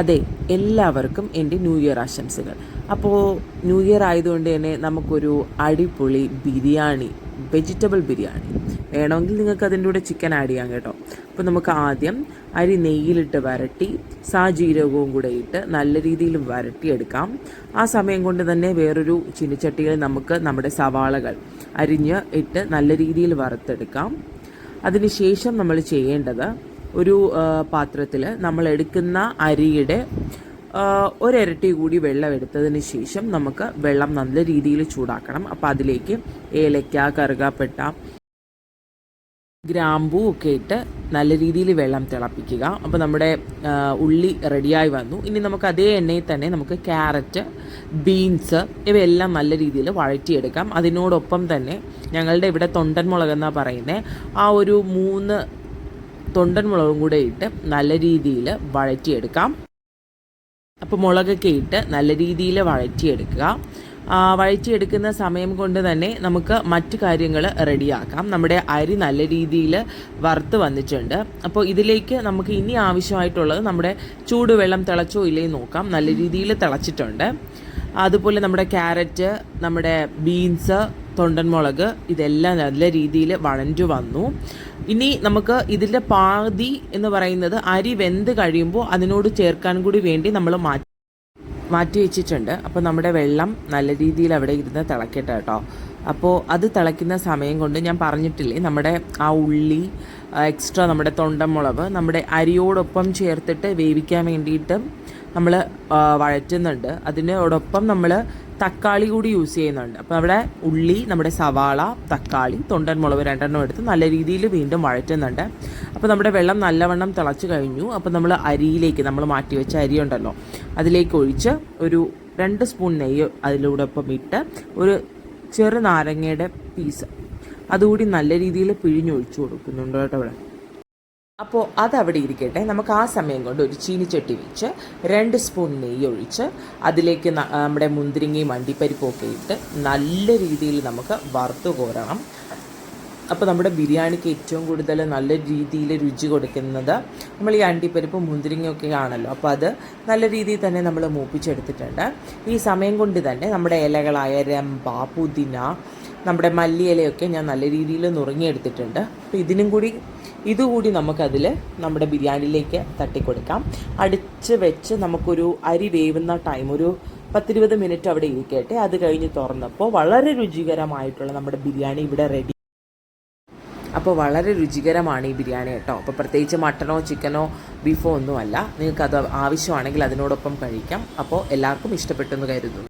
അതെ എല്ലാവർക്കും എന്റെ ന്യൂ ഇയർ ആശംസകൾ. അപ്പോൾ ന്യൂ ഇയർ ആയതുകൊണ്ട് തന്നെ നമുക്കൊരു അടിപൊളി ബിരിയാണി വെജിറ്റബിൾ ബിരിയാണി. വേണമെങ്കിൽ നിങ്ങൾക്ക് അതിന്റെ കൂടെ ചിക്കൻ ആഡ് ചെയ്യാം കേട്ടോ. അപ്പോൾ നമുക്ക് ആദ്യം അരി നെയ്യിലിട്ട് വരട്ടി സാജീരകവും കൂടെ ഇട്ട് നല്ല രീതിയിൽ വരട്ടിയെടുക്കാം. ആ സമയം കൊണ്ട് തന്നെ വേറൊരു ചിനിച്ചട്ടിയിൽ നമുക്ക് നമ്മുടെ സവാളകൾ അരിഞ്ഞ് ഇട്ട് നല്ല രീതിയിൽ വറുത്തെടുക്കാം. അതിനുശേഷം നമ്മൾ ചെയ്യേണ്ടത് ഒരു പാത്രത്തിൽ നമ്മൾ എടുക്കുന്ന അരിയുടെ ഒരരട്ടി കൂടി വെള്ളം എടുത്തതിന് ശേഷം നമുക്ക് വെള്ളം നല്ല രീതിയിൽ ചൂടാക്കണം. അപ്പോൾ അതിലേക്ക് ഏലക്ക കറുകപ്പെട്ട ഗ്രാമ്പൂ ഒക്കെ ഇട്ട് നല്ല രീതിയിൽ വെള്ളം തിളപ്പിക്കുക. അപ്പോൾ നമ്മുടെ ഉള്ളി റെഡിയായി വന്നു. ഇനി നമുക്ക് അതേ എണ്ണയിൽ തന്നെ നമുക്ക് ക്യാരറ്റ് ബീൻസ് ഇവയെല്ലാം നല്ല രീതിയിൽ വഴറ്റിയെടുക്കാം. അതിനോടൊപ്പം തന്നെ ഞങ്ങളുടെ ഇവിടെ തൊണ്ടൻ മുളക് പറയുന്നത് ആ ഒരു മൂന്ന് തൊണ്ടൻ മുളകും കൂടെ ഇട്ട് നല്ല രീതിയിൽ വഴറ്റിയെടുക്കാം. അപ്പോൾ മുളകൊക്കെ ഇട്ട് നല്ല രീതിയിൽ വഴറ്റിയെടുക്കുക. വഴറ്റിയെടുക്കുന്ന സമയം കൊണ്ട് തന്നെ നമുക്ക് മറ്റു കാര്യങ്ങൾ റെഡിയാക്കാം. നമ്മുടെ അരി നല്ല രീതിയിൽ വറുത്ത് വന്നിട്ടുണ്ട്. അപ്പോൾ ഇതിലേക്ക് നമുക്ക് ഇനി ആവശ്യമായിട്ടുള്ളത് നമ്മുടെ ചൂടുവെള്ളം തിളച്ചോ ഇല്ലേ നോക്കാം. നല്ല രീതിയിൽ തിളച്ചിട്ടുണ്ട്. അതുപോലെ നമ്മുടെ ക്യാരറ്റ് നമ്മുടെ ബീൻസ് തൊണ്ടൻ മുളക് ഇതെല്ലാം നല്ല രീതിയിൽ വളഞ്ഞു വന്നു. ഇനി നമുക്ക് ഇതിന്റെ പാതി എന്ന് പറയുന്നത് അരി വെന്ത് കഴിയുമ്പോൾ അതിനോട് ചേർക്കാൻ കൂടി വേണ്ടി നമ്മൾ മാറ്റി മാറ്റി വെച്ചിട്ടുണ്ട്. അപ്പോൾ നമ്മുടെ വെള്ളം നല്ല രീതിയിൽ അവിടെ ഇരുന്ന് തിളക്കട്ടെ കേട്ടോ. അപ്പോൾ അത് തിളയ്ക്കുന്ന സമയം കൊണ്ട് ഞാൻ പറഞ്ഞിട്ടില്ലേ നമ്മുടെ ആ ഉള്ളി എക്സ്ട്രാ നമ്മുടെ തൊണ്ടമുളവ് നമ്മുടെ അരിയോടൊപ്പം ചേർത്തിട്ട് വേവിക്കാൻ വേണ്ടിയിട്ട് നമ്മൾ വഴറ്റുന്നുണ്ട്. അതിനോടൊപ്പം നമ്മൾ തക്കാളി കൂടി യൂസ് ചെയ്യുന്നുണ്ട്. അപ്പോൾ അവിടെ ഉള്ളി നമ്മുടെ സവാള തക്കാളി തൊണ്ടൻ മുളക് രണ്ടെണ്ണം എടുത്ത് നല്ല രീതിയിൽ വീണ്ടും വഴറ്റുന്നുണ്ട്. അപ്പോൾ നമ്മുടെ വെള്ളം നല്ലവണ്ണം തിളച്ച് കഴിഞ്ഞു. അപ്പോൾ നമ്മൾ അരിയിലേക്ക് നമ്മൾ മാറ്റി വെച്ച അരി ഉണ്ടല്ലോ അതിലേക്ക് ഒഴിച്ച് ഒരു രണ്ട് സ്പൂൺ നെയ്യ് അതിലൂടൊപ്പം ഇട്ട് ഒരു ചെറു നാരങ്ങയുടെ പീസ് അതുകൂടി നല്ല രീതിയിൽ പിഴിഞ്ഞൊഴിച്ചു കൊടുക്കുന്നുണ്ട് കേട്ടോ ഇവിടെ. അപ്പോൾ അതവിടെ ഇരിക്കട്ടെ. നമുക്ക് ആ സമയം കൊണ്ട് ഒരു ചീനിച്ചട്ടി വെച്ച് രണ്ട് സ്പൂൺ നെയ്യ് ഒഴിച്ച് അതിലേക്ക് നമ്മുടെ മുന്തിരിങ്ങയും അണ്ടിപ്പരിപ്പും ഒക്കെ ഇട്ട് നല്ല രീതിയിൽ നമുക്ക് വറുത്ത് കോരണം. അപ്പോൾ നമ്മുടെ ബിരിയാണിക്ക് ഏറ്റവും കൂടുതൽ നല്ല രീതിയിൽ രുചി കൊടുക്കുന്നത് നമ്മൾ ഈ അണ്ടിപ്പരിപ്പും മുന്തിരിങ്ങയൊക്കെ ആണല്ലോ. അപ്പോൾ അത് നല്ല രീതിയിൽ തന്നെ നമ്മൾ മൂപ്പിച്ചെടുത്തിട്ടുണ്ട്. ഈ സമയം കൊണ്ട് തന്നെ നമ്മുടെ ഇലകളായ രമ്പ പുതിന നമ്മുടെ മല്ലിയിലയൊക്കെ ഞാൻ നല്ല രീതിയിൽ നുറുങ്ങിയെടുത്തിട്ടുണ്ട്. അപ്പോൾ ഇതിനും കൂടി ഇതുകൂടി നമുക്കതിൽ നമ്മുടെ ബിരിയാണിയിലേക്ക് തട്ടിക്കൊടുക്കാം. അടിച്ച് വെച്ച് നമുക്കൊരു അരി വേവുന്ന ടൈം ഒരു പത്തിരുപത് മിനിറ്റ് അവിടെ ഇരിക്കട്ടെ. അത് കഴിഞ്ഞ് തുറന്നപ്പോൾ വളരെ രുചികരമായിട്ടുള്ള നമ്മുടെ ബിരിയാണി ഇവിടെ റെഡി അപ്പോൾ വളരെ രുചികരമാണ് ഈ ബിരിയാണി കേട്ടോ. അപ്പോൾ പ്രത്യേകിച്ച് മട്ടനോ ചിക്കനോ ബീഫോ ഒന്നുമല്ല. നിങ്ങൾക്ക് അത് ആവശ്യമാണെങ്കിൽ അതിനോടൊപ്പം കഴിക്കാം. അപ്പോൾ എല്ലാവർക്കും ഇഷ്ടപ്പെട്ടെന്ന് കരുതുന്നു.